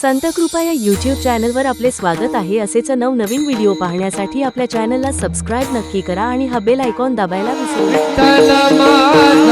संत कृपा या यूट्यूब चॅनलवर आपले स्वागत आहे. असेच नवनवीन व्हिडिओ पाहण्यासाठी आपल्या चॅनलला सबस्क्राईब नक्की करा आणि हा बेल आयकॉन दाबायला विसरू नका.